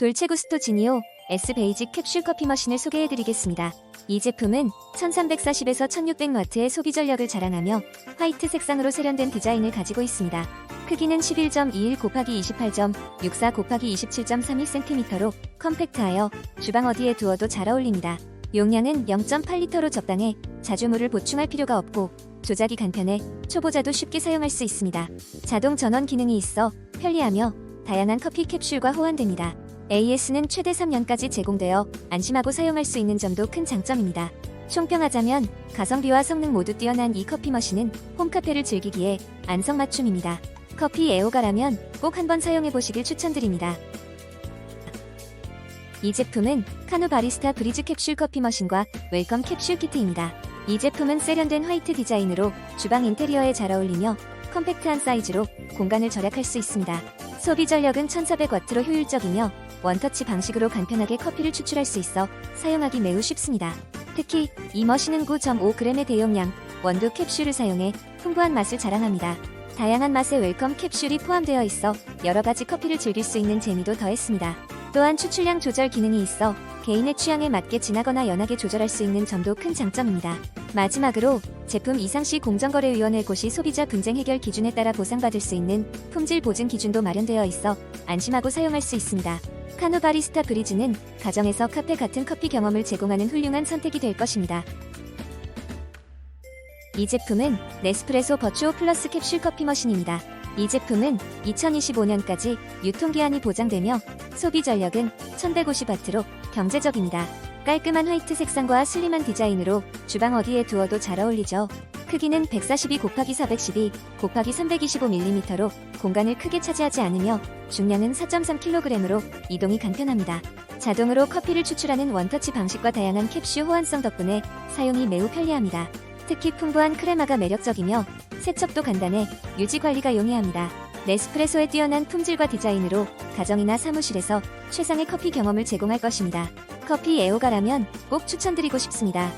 돌체구스토 지니오 S 베이직 캡슐 커피 머신을 소개해드리겠습니다. 이 제품은 1340에서 1600W의 소비 전력을 자랑하며 화이트 색상으로 세련된 디자인을 가지고 있습니다. 크기는 11.21 곱하기 28.64 곱하기 27.31cm로 컴팩트하여 주방 어디에 두어도 잘 어울립니다. 용량은 0.8리터로 적당해 자주 물을 보충할 필요가 없고 조작이 간편해 초보자도 쉽게 사용할 수 있습니다. 자동 전원 기능이 있어 편리하며 다양한 커피 캡슐과 호환됩니다. AS는 최대 3년까지 제공되어 안심하고 사용할 수 있는 점도 큰 장점입니다. 총평하자면 가성비와 성능 모두 뛰어난 이 커피 머신은 홈카페를 즐기기에 안성맞춤입니다. 커피 애호가라면 꼭 한번 사용해 보시길 추천드립니다. 이 제품은 카누 바리스타 브리즈 캡슐 커피 머신과 웰컴 캡슐 키트입니다. 이 제품은 세련된 화이트 디자인으로 주방 인테리어에 잘 어울리며 컴팩트한 사이즈로 공간을 절약할 수 있습니다. 소비 전력은 1400W로 효율적이며 원터치 방식으로 간편하게 커피를 추출할 수 있어 사용하기 매우 쉽습니다. 특히 이 머신은 9.5g의 대용량 원두 캡슐을 사용해 풍부한 맛을 자랑합니다. 다양한 맛의 웰컴 캡슐이 포함되어 있어 여러 가지 커피를 즐길 수 있는 재미도 더했습니다. 또한 추출량 조절 기능이 있어 개인의 취향에 맞게 진하거나 연하게 조절할 수 있는 점도 큰 장점입니다. 마지막으로 제품 이상 시 공정거래위원회 고시 소비자 분쟁 해결 기준에 따라 보상받을 수 있는 품질 보증 기준도 마련되어 있어 안심하고 사용할 수 있습니다. 카누 바리스타 브리즈는 가정에서 카페 같은 커피 경험을 제공하는 훌륭한 선택이 될 것입니다. 이 제품은 네스프레소 버추오 플러스 캡슐 커피 머신입니다. 이 제품은 2025년까지 유통기한이 보장되며 소비 전력은 1150W로 경제적입니다. 깔끔한 화이트 색상과 슬림한 디자인으로 주방 어디에 두어도 잘 어울리죠. 크기는 142 곱하기 412 곱하기 325mm로 공간을 크게 차지하지 않으며 중량은 4.3kg으로 이동이 간편합니다. 자동으로 커피를 추출하는 원터치 방식과 다양한 캡슐 호환성 덕분에 사용이 매우 편리합니다. 특히 풍부한 크레마가 매력적이며 세척도 간단해 유지 관리가 용이합니다. 네스프레소의 뛰어난 품질과 디자인으로 가정이나 사무실에서 최상의 커피 경험을 제공할 것입니다. 커피 애호가라면 꼭 추천드리고 싶습니다.